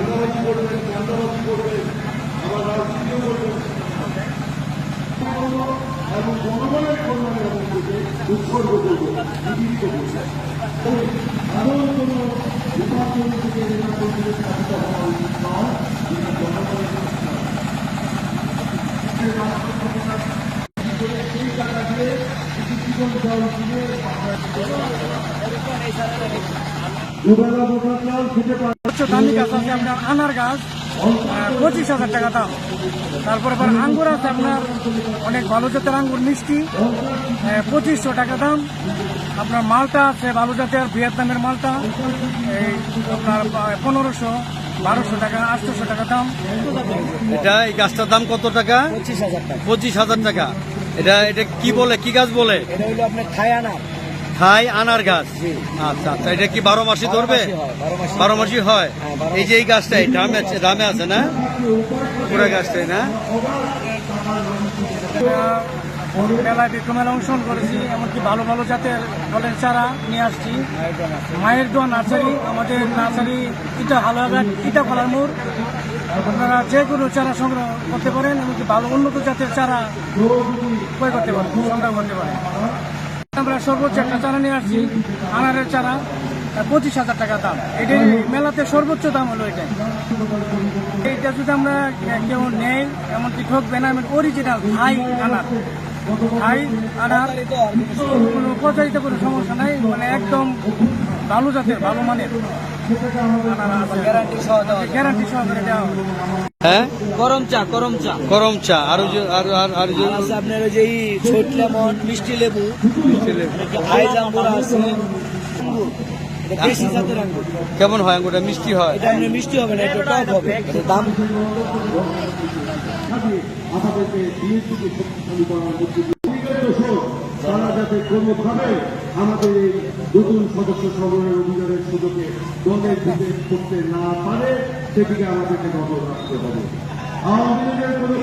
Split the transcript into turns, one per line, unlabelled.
দাঙ্গাবাজি করবেন চান্দাবাজি করবেন, আবার রাজনীতিও করবেন। এবং জনগণের কল্যাণের মধ্যে উৎসর্গ করব জীবিত করব। এমন কোনো নির্বাচন থেকে নির্বাচন থেকে স্থাপিত হওয়া উচিত নয় জনগণের সেই টাকা দিয়ে কিছু জীবন দুবেলা বোটার চাল খেতে পারে
হচ্ছে দামি গাছ আছে আপনার আনার গাছ পঁচিশ হাজার টাকা দাম। তারপরে আবার আঙ্গুর আছে আপনার অনেক ভালো জাতের আঙ্গুর মিষ্টি পঁচিশশো টাকা দাম। আপনার মালটা আছে ভালো জাতের ভিয়েতনামের মালটা এই আপনার পনেরোশো বারোশো টাকা আটশোশো টাকা দাম।
এটা এই গাছটার দাম কত টাকা?
পঁচিশ হাজার টাকা।
পঁচিশ হাজার টাকা। এটা এটা কি বলে কি গাছ বলে?
এটা হলো আপনার থাই আনার।
থাই আনার গাছ। আচ্ছা আচ্ছা এটা কি বারো মাসি ধরবে? বারো মাসি হয়। এই যে এই গাছটাই দামে আছে দামে আছে না? পুরো গাছটাই না?
মেলায় বিক্রম মেলা অনুসরণ করেছি এমনকি ভালো ভালো জাতের ফলের চারা নিয়ে আসছি। মায়ের দোয়া নার্সারি আমাদের নার্সারি ইটা হালুয়াঘাট ইটা কলার মোড়। আপনারা যে কোনো চারা সংগ্রহ করতে পারেন এমনকি ভালো উন্নত জাতের চারা ক্রয় করতে পারেন সংগ্রহ করতে পারেন। আমরা সর্বোচ্চ একটা চারা নিয়ে আসছি, আনারের চারা পঁচিশ হাজার টাকা দাম। এটা মেলাতে সর্বোচ্চ দাম হলো এটা। এইটা যদি আমরা কেউ নেই এমনকি ঠকবে না অরিজিনাল হাই আনার। হাই আনার, কোনো প্রচারিত কোনো সমস্যা নাই মানে একদম ভালো জাতের ভালো মানের গ্যারান্টি সহ গ্যারান্টি সহকারে দেওয়া
হ্যাঁ
গরম চা গরম চা
গরম চা আর আর আর আর যে
আছে আপনার ওই যে ছোট লেমন মিষ্টি লেবু আইজ আঙ্গুর আছে
কেমন হয় আঙ্গুরটা মিষ্টি হয়
এটা মিষ্টি হবে না টক হবে
শক্তিশালী করার তারা যাতে কোনোভাবে আমাদের এই নতুন সদস্য সংগ্রহের অভিযানের সুযোগে দলের দিকে করতে না পারে, সেদিকে আমাদেরকে নজর রাখতে হবে। আওয়ামী লীগের কোনো